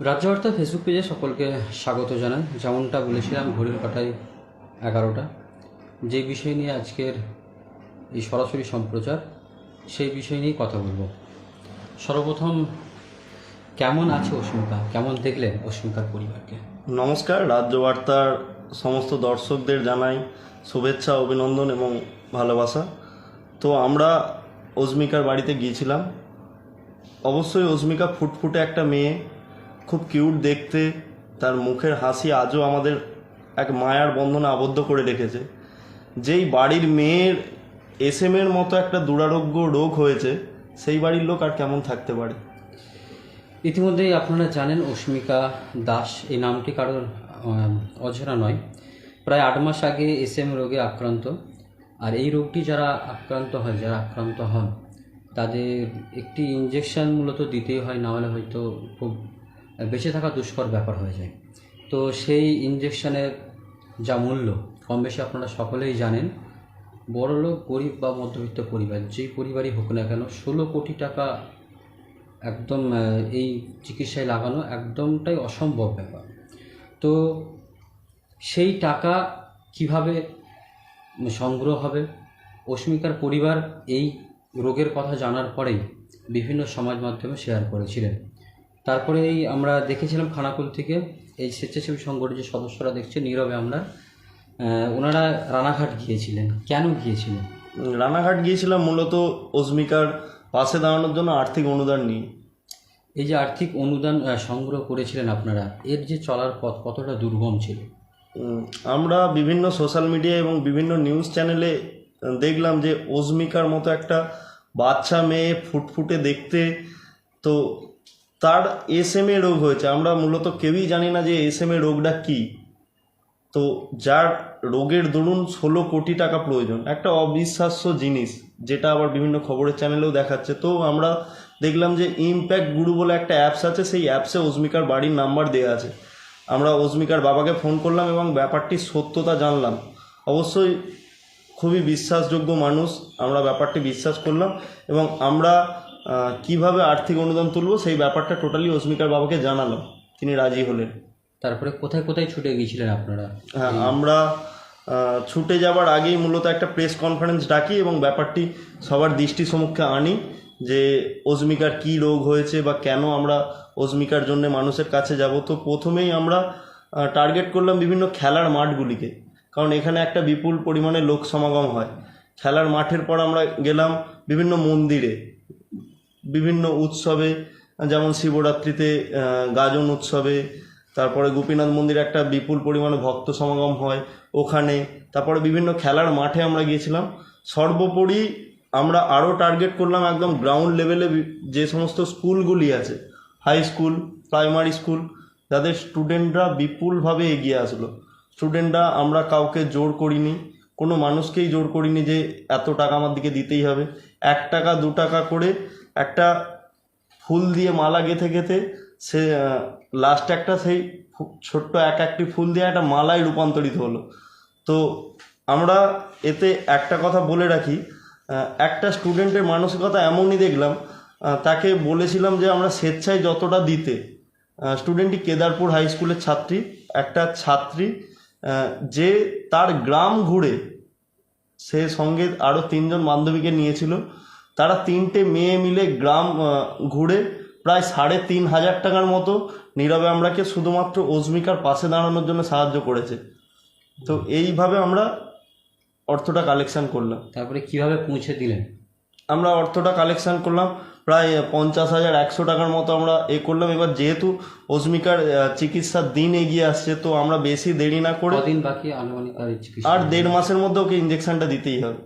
রাজ্যবার্তা Facebook পেজে সকলকে স্বাগত জানাই। যেমনটা বলেছিলাম, ঘড়ির কাটায় এগারোটা। যে বিষয় নিয়ে আজকের এই সরাসরি সম্প্রচার, সেই বিষয় নিয়ে কথা বলব। সর্বপ্রথম, কেমন আছে অস্মিকা কেমন দেখলেন অস্মিকার পরিবারকে? নমস্কার রাজ্য বার্তার সমস্ত দর্শকদের জানাই শুভেচ্ছা, অভিনন্দন এবং ভালোবাসা। তো আমরা অস্মিকার বাড়িতে গিয়েছিলাম। অবশ্যই অস্মিকা ফুটফুটে একটা মেয়ে। খুব কিউট দেখতে, তার মুখের হাসি আজও আমাদের এক মায়ার বন্ধনে আবদ্ধ করে রেখেছে। যেই বাড়ির মেয়ের এস এম এর মতো একটা দুরারোগ্য রোগ হয়েছে, সেই বাড়ির লোক আর কেমন থাকতে পারে? ইতিমধ্যেই আপনারা জানেন অস্মিকা দাস, এই নামটি কারোর অজানা নয়। প্রায় আট মাস আগে এস এম রোগে আক্রান্ত। আর এই রোগটি যারা আক্রান্ত হয়, যারা আক্রান্ত হন, তাদের একটি ইঞ্জেকশন মূলত দিতেই হয়, না হলে হয়তো খুব বেঁচে থাকা দুষ্কর ব্যাপার হয়ে যায়। তো সেই ইঞ্জেকশনের যা মূল্য, কম বেশি আপনারা সকলেই জানেন, বড়লোক, গরিব বা মধ্যবিত্ত পরিবার, যেই পরিবারই হোক না কেন, ষোলো কোটি টাকা একদম এই চিকিৎসায় লাগানো একদমটাই অসম্ভব ব্যাপার। তো সেই টাকা কীভাবে সংগ্রহ হবে? অস্মিকার পরিবার এই রোগের কথা জানার পরেই বিভিন্ন সমাজ মাধ্যমে শেয়ার করেছিলেন। তারপরে এই আমরা দেখেছিলাম খানাকুল থেকে এই স্বেচ্ছাসেবী সংগঠনের যে সদস্যরা দেখছে নীরবে আমরা ওনারা রানাঘাট গিয়েছিলেন। কেন গিয়েছিলেন? রানাঘাট গিয়েছিলাম মূলত অস্মিকার পাশে দাঁড়ানোর জন্য আর্থিক অনুদান নিয়ে। এই যে আর্থিক অনুদান সংগ্রহ করেছিলেন আপনারা এর যে চলার পথ কতটা দুর্গম ছিল? আমরা বিভিন্ন সোশ্যাল মিডিয়া এবং বিভিন্ন নিউজ চ্যানেলে দেখলাম যে অস্মিকার মতো একটা বাচ্চা মেয়ে ফুটফুটে দেখতে তো তার এস এম এ রোগ হয়েছে। আমরা মূলত কেউই জানি না যে এস এম এ রোগটা কী। তো যার রোগের দরুন ষোলো কোটি টাকা প্রয়োজন। একটা অবিশ্বাস্য জিনিস, যেটা আবার বিভিন্ন খবরের চ্যানেলেও দেখাচ্ছে। তো আমরা দেখলাম যে ইমপ্যাক্ট গুরু বলে একটা অ্যাপস আছে, সেই অ্যাপসে অস্মিকার বাড়ির নাম্বার দেওয়া আছে। আমরা অস্মিকার বাবাকে ফোন করলাম এবং ব্যাপারটির সত্যতা জানলাম। অবশ্যই খুবই বিশ্বাসযোগ্য মানুষ, আমরা ব্যাপারটি বিশ্বাস করলাম এবং আমরা কীভাবে আর্থিক অনুদান তুলব সেই ব্যাপারটা টোটালি অস্মিকার বাবাকে জানালাম। তিনি রাজি হলেন। তারপরে কোথায় কোথায় ছুটে গিয়েছিলেন আপনারা? হ্যাঁ আমরা ছুটে যাবার আগেই মূলত একটা প্রেস কনফারেন্স ডাকি এবং ব্যাপারটি সবার দৃষ্টি সম্মুখে আনি যে অজমিকার কি রোগ হয়েছে বা কেন আমরা অজমিকার জন্য মানুষের কাছে যাব। তো প্রথমেই আমরা টার্গেট করলাম বিভিন্ন খেলার মাঠগুলিকে। কারণ এখানে একটা বিপুল পরিমাণে লোক সমাগম হয়। খেলার মাঠের পর আমরা গেলাম বিভিন্ন মন্দিরে। বিভিন্ন উৎসবে, যেমন শিবরাত্রিতে গাজন উৎসবে, তারপরে গোপীনাথ মন্দিরে একটা বিপুল পরিমাণে ভক্ত সমাগম হয় ওখানে, তারপরে বিভিন্ন খেলার মাঠে আমরা গিয়েছিলাম। সর্বোপরি আমরা আরও টার্গেট করলাম একদম গ্রাউন্ড লেভেলে যে সমস্ত স্কুলগুলি আছে হাই স্কুল প্রাইমারি স্কুল যাদের স্টুডেন্টরা বিপুলভাবে এগিয়ে আসলো। স্টুডেন্টরা আমরা কাউকে জোর করিনি, কোনো মানুষকেই জোর করিনি যে এত টাকা আমার দিকে দিতেই হবে। এক টাকা, দু টাকা করে একটা ফুল দিয়ে মালা গেঁথে গেঁথে সে লাস্ট একটা সেই ছোট্ট এক একটি ফুল দিয়ে একটা মালায় রূপান্তরিত হলো। তো আমরা এতে একটা কথা বলে রাখি একটা স্টুডেন্টের মানসিকতা এমনই দেখলাম তাকে বলেছিলাম যে আমরা স্বেচ্ছায় যতটা দিতে স্টুডেন্টটি কেদারপুর হাই স্কুলের ছাত্রী, একটা ছাত্রী যে তার গ্রাম ঘুরে সে সঙ্গে আরও তিনজন বান্ধবীকে নিয়েছিল তারা তিনটে মেয়ে মিলে গ্রাম ঘুরে প্রায় সাড়ে তিন হাজার টাকার মতো নীরবে আমরাকে শুধুমাত্র অস্মিকার পাশে দাঁড়ানোর জন্য সাহায্য করেছে। তো এইভাবে আমরা অর্থটা কালেকশন করলাম। তারপরে কীভাবে পৌঁছে দিলেন? আমরা অর্থটা কালেকশন করলাম। প্রায় পঞ্চাশ হাজার একশো টাকার মতো আমরা এ করলাম। এবার যেহেতু অস্মিকার আহ, চিকিৎসার দিন এগিয়ে আসছে তো আমরা বেশি দেরি না করে কদিন বাকি আনুমানিক আর দেড় মাসের মধ্যে ওকে ইঞ্জেকশনটা দিতেই হবে।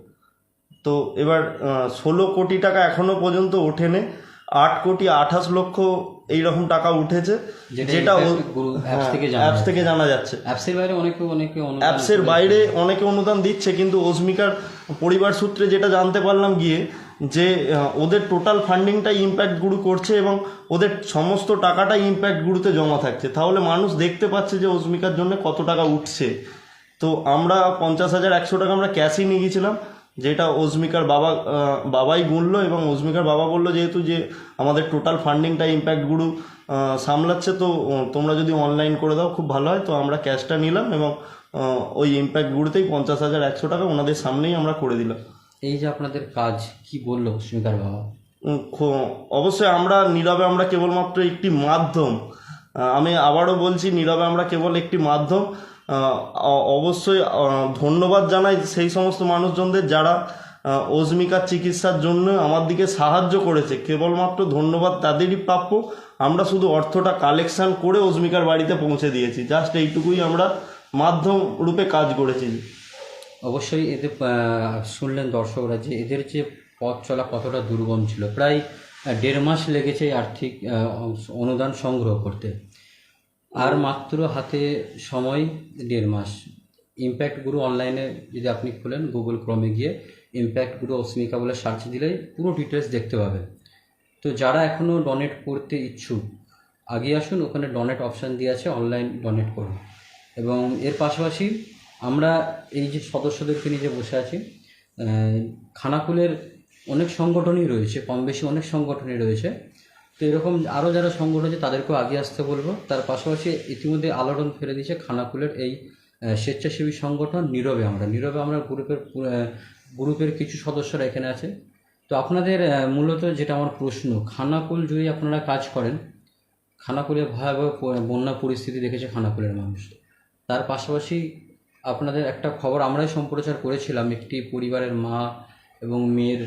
তো এবার ষোলো কোটি টাকা এখনও পর্যন্ত ওঠেনি। আট কোটি আঠাশ লক্ষ এইরকম টাকা উঠেছে যেটা অ্যাপস থেকে জানা যাচ্ছে। অ্যাপসের বাইরে অনেকে অনেকে অ্যাপসের বাইরে অনেকে অনুদান দিচ্ছে কিন্তু অস্মিকার পরিবার সূত্রে যেটা জানতে পারলাম গিয়ে যে ওদের টোটাল ফান্ডিংটাই ইম্প্যাক্ট গুরু করছে এবং ওদের সমস্ত টাকাটাই ইম্প্যাক্ট গুরুতে জমা থাকছে। তাহলে মানুষ দেখতে পাচ্ছে যে অস্মিকার জন্য কত টাকা উঠছে। তো আমরা পঞ্চাশ হাজার একশো টাকা আমরা ক্যাশই নিয়ে গেছিলাম যেটা অজমিকার বাবা বাবাই গুনলো এবং অজমিকার বাবা বলল যেহেতু যে আমাদের টোটাল ফান্ডিংটা ইম্প্যাক্ট গুরু আহ, সামলাচ্ছে তো তোমরা যদি অনলাইন করে দাও খুব ভালো হয়। তো আমরা ক্যাশটা নিলাম এবং ওই ইম্প্যাক্ট গুরুতেই পঞ্চাশ হাজার একশো টাকা ওনাদের সামনেই আমরা করে দিলাম। এই যে আপনাদের কাজ কি বলল অস্মিকার বাবা? অবশ্যই আমরা নীরবে আমরা কেবলমাত্র একটি মাধ্যম আমি আবারও বলছি নীরবে আমরা কেবল একটি মাধ্যম অবশ্যই ধন্যবাদ জানাই সেই সমস্ত মানুষজনদের যারা অজমিকার চিকিৎসার জন্য আমার দিকে সাহায্য করেছে। কেবলমাত্র ধন্যবাদ তাদেরই প্রাপ্য। আমরা শুধু অর্থটা কালেকশান করে অজমিকার বাড়িতে পৌঁছে দিয়েছি। জাস্ট এইটুকুই আমরা মাধ্যম রূপে কাজ করেছি। অবশ্যই এদের শুনলেন দর্শকরা যে এদের যে পথ চলা কতটা দুর্গম ছিল। প্রায় দেড় মাস লেগেছে আর্থিক অনুদান সংগ্রহ করতে। আর মাত্র হাতে সময় দেড় মাস। ইম্প্যাক্ট গুরু অনলাইনে যদি আপনি খোলেন গুগল ক্রমে গিয়ে ইম্প্যাক্ট গুরু অস্মিকা বলে সার্চ দিলেই পুরো ডিটেলস দেখতে পাবেন। তো যারা এখনও ডোনেট করতে ইচ্ছুক আগে আসুন, ওখানে ডোনেট অপশান দিয়ে আছে অনলাইন ডোনেট করুন। এবং এর পাশাপাশি আমরা এই যে সদস্যদেরকে নিয়ে যে বসে আছি খানাকুলের অনেক সংগঠনই রয়েছে কম বেশি অনেক সংগঠনই রয়েছে। তো এরকম আরও যারা সংগঠন আছে, তাদেরকেও আগে আসতে বলব। তার পাশাপাশি ইতিমধ্যে আলোড়ন ফেলে দিয়েছে খানাকুলের এই স্বেচ্ছাসেবী সংগঠন নীরবে আমরা। নীরবে আমরা গ্রুপের গ্রুপের কিছু সদস্যরা এখানে আছে তো আপনাদের মূলত যেটা আমার প্রশ্ন, খানাকুল যদি আপনারা কাজ করেন খানাকুলে ভয়াবহ বন্যা পরিস্থিতি দেখেছে খানাকুলের মানুষ। তার পাশাপাশি আপনাদের একটা খবর আমরাই সম্প্রচার করেছিলাম, একটি পরিবারের মা এবং মেয়ের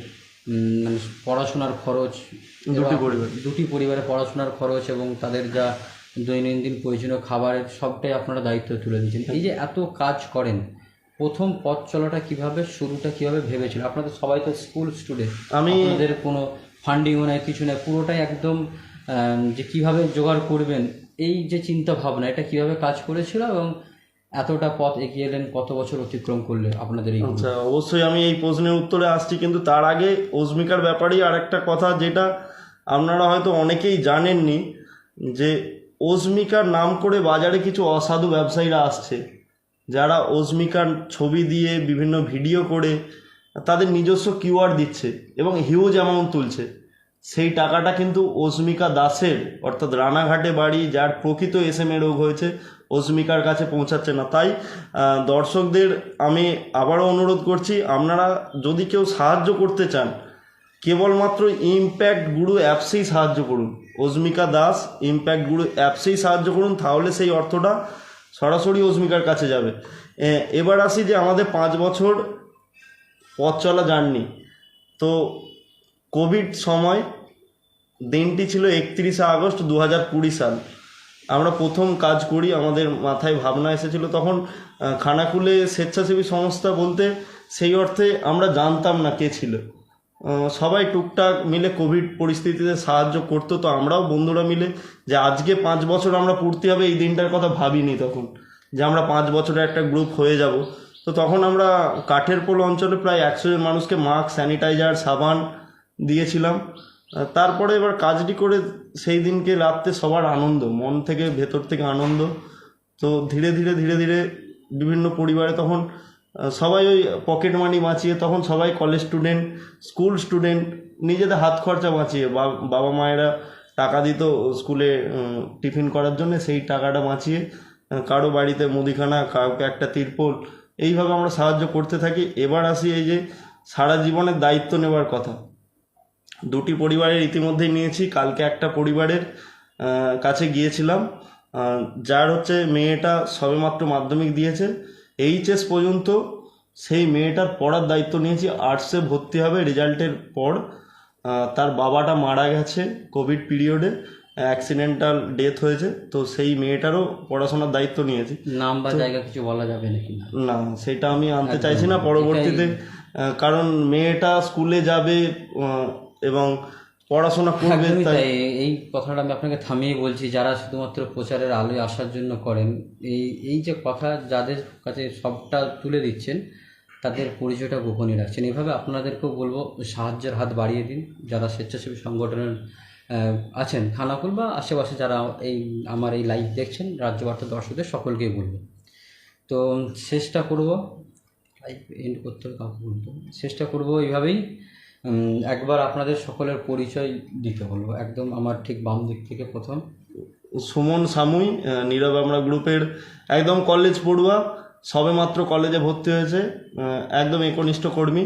মানে পড়াশোনার খরচ দুটি পরিবার। দুটি পরিবারের পড়াশোনার খরচ এবং তাদের যা দৈনন্দিন প্রয়োজনীয় খাবারের সবটাই আপনারা দায়িত্ব তুলে দিয়েছেন। এই যে এত কাজ করেন প্রথম পথ চলাটা কীভাবে শুরুটা কীভাবে ভেবেছিল? আপনাদের সবাই তো স্কুল স্টুডেন্ট। আমি আপনাদের কোনো ফান্ডিংও নেই কিছু নেই পুরোটাই একদম যে কীভাবে জোগাড় করবেন এই যে চিন্তা ভাবনা এটা কীভাবে কাজ করেছিল এবং এতটা পথ এগিয়ে এলেন, কত বছর অতিক্রম করলে আপনাদের আচ্ছা অবশ্যই আমি এই প্রশ্নের উত্তরে আসছি, কিন্তু তার আগে অস্মিকার ব্যাপারেই আর একটা কথা, যেটা আপনারা হয়তো অনেকেই জানেননি, যে অস্মিকার নাম করে বাজারে কিছু অসাধু ব্যবসায়ীরা আসছে, যারা অস্মিকার ছবি দিয়ে বিভিন্ন ভিডিও করে তাদের নিজস্ব কিউআর দিচ্ছে এবং হিউজ অ্যামাউন্ট তুলছে। সেই টাকাটা কিন্তু অস্মিকা দাসের, অর্থাৎ রানাঘাটে বাড়ি, যার প্রকৃত এস এম এ রোগ হয়েছে অস্মিকার কাছে পৌঁছাচ্ছে না। তাই দর্শকদের আমি আবারও অনুরোধ করছি, আপনারা যদি কেউ সাহায্য করতে চান, কেবলমাত্র ইমপ্যাক্ট গুরু অ্যাপসেই সাহায্য করুন। অস্মিকা দাস ইমপ্যাক্ট গুরু অ্যাপসেই সাহায্য করুন, তাহলে সেই অর্থটা সরাসরি অস্মিকার কাছে যাবে। এবার আসি যে আমাদের পাঁচ বছর পথ চলা জার্নি। তো, কোভিড সময়, দিনটি ছিল একত্রিশে আগস্ট দু হাজার কুড়ি সাল। আমরা প্রথম কাজ করি, আমাদের মাথায় ভাবনা এসেছিল, তখন খানাকুলে স্বেচ্ছাসেবী সংস্থা বলতে সেই অর্থে আমরা জানতাম না কে ছিল। সবাই টুকটাক মিলে কোভিড পরিস্থিতিতে সাহায্য করতো, তো আমরাও বন্ধুরা মিলে যে আজকে পাঁচ বছর আমরা পূর্তি হবে, এই দিনটার কথা ভাবিনি তখন, যে আমরা পাঁচ বছরের একটা গ্রুপ হয়ে যাব। তো তখন আমরা কাঠের পোল অঞ্চলে প্রায় একশো জন মানুষকে মাস্ক, স্যানিটাইজার, সাবান দিয়েছিলাম। তারপরে এবার কাজটি করে সেই দিনকে রাত্রে সবার আনন্দ, মন থেকে ভেতর থেকে আনন্দ। তো ধীরে ধীরে ধীরে ধীরে বিভিন্ন পরিবারে তখন সবাই ওই পকেট মানি বাঁচিয়ে তখন সবাই কলেজ স্টুডেন্ট স্কুল স্টুডেন্ট নিজেদের হাত খরচা বাঁচিয়ে বাবা মায়েরা টাকা দিত স্কুলে টিফিন করার জন্য, সেই টাকাটা বাঁচিয়ে কারও বাড়িতে মুদিখানা, কাউকে একটা তিরপল, এইভাবে আমরা সাহায্য করতে থাকি। এবার আসি এই যে সারা জীবনের দায়িত্ব নেওয়ার কথা। দুটি পরিবারের ইতিমধ্যেই নিয়েছি কালকে একটা পরিবারের কাছে গিয়েছিলাম। যার হচ্ছে মেয়েটা সবেমাত্র মাধ্যমিক দিয়েছে। এইচএস পর্যন্ত সেই মেয়েটার পড়ার দায়িত্ব নিয়েছি আর্টসে ভর্তি হবে রেজাল্টের পর। তার বাবাটা মারা গেছে কোভিড পিরিয়ডে অ্যাক্সিডেন্টাল ডেথ হয়েছে তো সেই মেয়েটারও পড়াশোনার দায়িত্ব নিয়েছি। নাম বা জায়গা কিছু বলা যাবে নাকি না? না সেটা আমি আনতে চাইছি না পরবর্তীতে। কারণ মেয়েটা স্কুলে যাবে এবং পড়াশোনা করবে তাই এই কথাটা আমি আপনাকে থামিয়ে বলছি যারা শুধুমাত্র প্রচারের আলোয় আসার জন্য করেন এই এই যে কথা যাদের কাছে সবটা তুলে দিচ্ছেন তাদের পরিচয়টা গোপনীয় রাখছেন। এভাবে আপনাদেরকেও বলব সাহায্যের হাত বাড়িয়ে দিন যারা স্বেচ্ছাসেবী সংগঠনের আছেন খানাকুল বা আশেপাশে যারা এই আমার এই লাইভ দেখছেন রাজ্য বার্তা দর্শকদের সকলকেই বলব। তো চেষ্টা করব লাইভ এন্ড করতে হবে কাউকে বলতে। চেষ্টা করব এইভাবেই একবার আপনাদের সকলের পরিচয় দিতে বলব একদম আমার ঠিক বাম দিক থেকে প্রথম। সুমন সামুই নীরব আমরা গ্রুপের, একদম কলেজ পড়ুয়া সবেমাত্র কলেজে ভর্তি হয়েছে একদম একনিষ্ঠ কর্মী,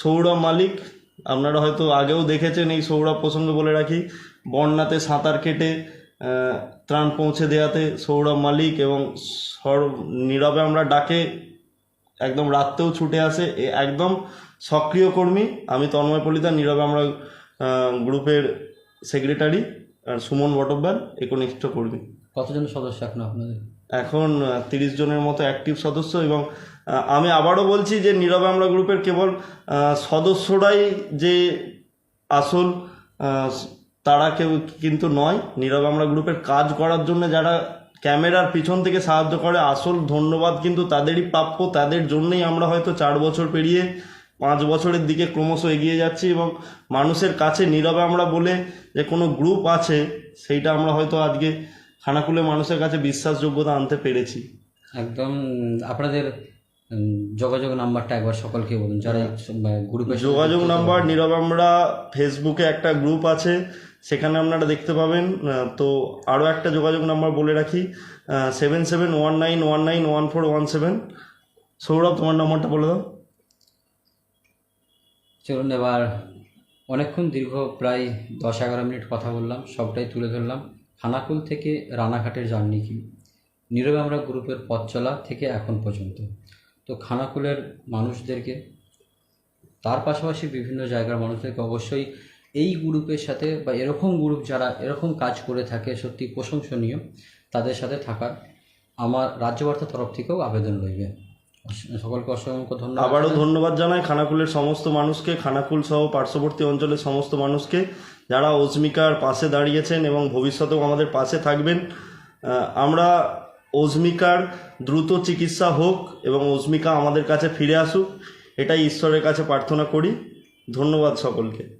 সৌরভ মালিক। আপনারা হয়তো আগেও দেখেছেন এই সৌরভ প্রসঙ্গে বলে রাখি, বন্যাতে সাঁতার কেটে ত্রাণ পৌঁছে দেওয়াতে সৌরভ মালিক এবং সর নীরবে আমরা ডাকে একদম রাত্রেও ছুটে আসে। এ একদম সক্রিয় কর্মী। আমি তন্ময় পলিতা নীরবে আমরা গ্রুপের সেক্রেটারি আর সুমন বটব্যাল একনিষ্ঠ কর্মী। কতজন সদস্য এখন আপনাদের? এখন তিরিশ জনের মতো অ্যাক্টিভ সদস্য এবং আমি আবারও বলছি যে নীরবে আমরা গ্রুপের কেবল সদস্যরাই যে আসল তারা কেউ কিন্তু নয়। নীরব আমরা গ্রুপের কাজ করার জন্য যারা ক্যামেরার পিছন থেকে সাহায্য করে। আসল ধন্যবাদ কিন্তু তাদেরই প্রাপ্য। তাদের জন্যই আমরা হয়তো চার বছর পেরিয়ে পাঁচ বছরের দিকে ক্রমশ এগিয়ে যাচ্ছি এবং মানুষের কাছে নীরবে আমরা বলে যে কোনো গ্রুপ আছে সেইটা আমরা হয়তো আজকে খানাকুলে মানুষের কাছে বিশ্বাসযোগ্যতা আনতে পেরেছি। একদম আপনাদের যোগাযোগ নাম্বারটা একবার সকলকে বলুন যারা গ্রুপে যোগাযোগ নাম্বার নীরব আমরা ফেসবুকে একটা গ্রুপ আছে। সেখানে আপনারা দেখতে পাবেন তো আরও একটা যোগাযোগ নাম্বার বলে রাখি seven seven one nine one nine one four one seven Sourav, তোমার নম্বরটা বলে দাও। চলুন এবার অনেকক্ষণ দীর্ঘ প্রায় দশ এগারো মিনিট কথা বললাম, সবটাই তুলে ধরলাম। খানাকুল থেকে রানাঘাটের জার্নি কি? নীরবে আমরা গ্রুপের পথ চলা থেকে এখন পর্যন্ত। তো খানাকুলের মানুষদেরকে, তার পাশাপাশি বিভিন্ন জায়গার মানুষদেরকে অবশ্যই এই গ্রুপের সাথে বা এরকম গ্রুপ যারা এরকম কাজ করে থাকে, সত্যি প্রশংসনীয়, তাদের সাথে থাকার আমার রাজ্যবার্তার তরফ থেকেও আবেদন রইবে। সকলকে অসংখ্য ধন্যবাদ। আবারও ধন্যবাদ জানাই খানাকুলের সমস্ত মানুষকে, খানাকুল সহ পার্শ্ববর্তী অঞ্চলের সমস্ত মানুষকে, যারা অস্মিকার পাশে দাঁড়িয়েছেন এবং ভবিষ্যতেও আমাদের পাশে থাকবেন। আমরা অস্মিকার দ্রুত চিকিৎসা হোক এবং অস্মিকা আমাদের কাছে ফিরে আসুক, এটাই ঈশ্বরের কাছে প্রার্থনা করি। ধন্যবাদ সকলকে।